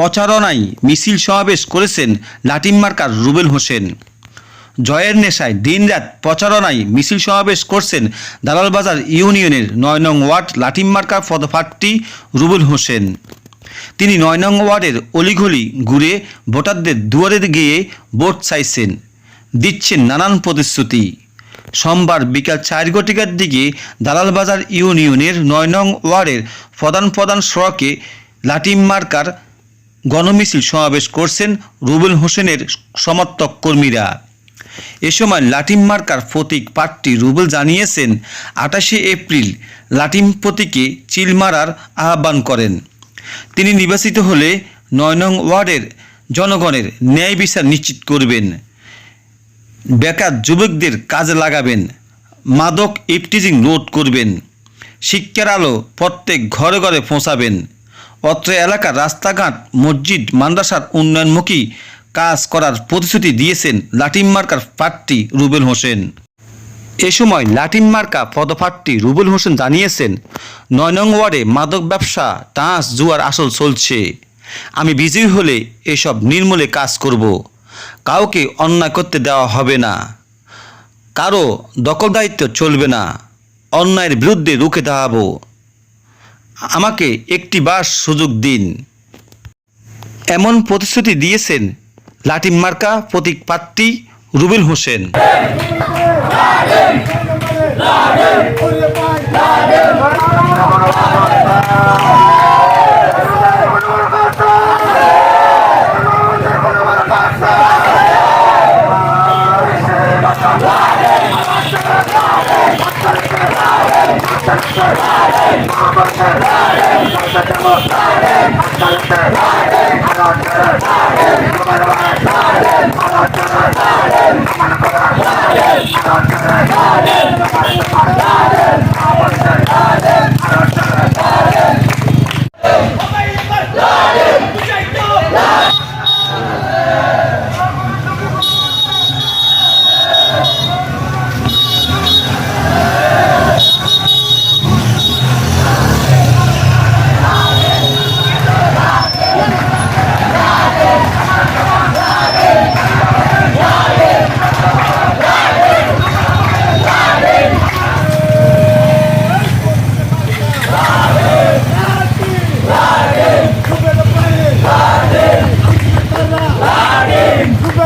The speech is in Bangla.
প্রচারণায় মিছিল সমাবেশ করেছেন লাটিম মার্কার রুবেল হোসেন। জয়ের নেশায় দিনরাত প্রচারণায় মিছিল সমাবেশ করছেন দালালবাজার ইউনিয়নের নয় নং ওয়ার্ড লাটিম মার্কার পদপ্রার্থী রুবেল হোসেন। তিনি নয় নং ওয়ার্ডের অলিঘলি ঘুরে ভোটারদের দুয়ারে গিয়ে ভোট চাইছেন, দিচ্ছেন নানান প্রতিশ্রুতি। সোমবার বিকাল চার ঘটিকার দিকে দালালবাজার ইউনিয়নের নয় নং ওয়ার্ডের প্রধান প্রধান সড়কে লাটিম মার্কার গণমিছিল সমাবেশ করছেন রুবেল হোসেনের সমর্থক কর্মীরা। এ সময় লাটিম মার্কার প্রতীক পার্টি রুবেল জানিয়েছেন আটাশে এপ্রিল লাটিম প্রতীকে চিল মারার আহ্বান করেন। তিনি নির্বাচিত হলে নয় নং ওয়ার্ডের জনগণের ন্যায় বিচার নিশ্চিত করবেন। বেকার যুবকদের কাজে লাগাবেন। মাদক ইফটিজিং রোধ করবেন। শিক্ষার আলো প্রত্যেক ঘরে ঘরে পৌঁছাবেন। অত্র এলাকার রাস্তাঘাট, মসজিদ, মাদ্রাসার উন্নয়নমুখী কাজ করার প্রতিশ্রুতি দিয়েছেন লাটিম মার্কার প্রার্থী রুবেল হোসেন। এ সময় লাটিম মার্কা পদপ্রার্থী রুবেল হোসেন জানিয়েছেন, নয় নং ওয়ার্ডে মাদক ব্যবসা টাঁস জুয়ার আসল চলছে। আমি বিজয়ী হলে এসব নির্মূলে কাজ করব। কাউকে অন্যায় করতে দেওয়া হবে না। কারও দখলদারিত্ব চলবে না। অন্যায়ের বিরুদ্ধে রুখে দাঁড়াবো। আমাকে একটি বাস সুযোগ দিন। এমন প্রতিশ্রুতি দিয়েছেন লাটিম মার্কা প্রতীক পাত্রী রুবেল হোসেন। Google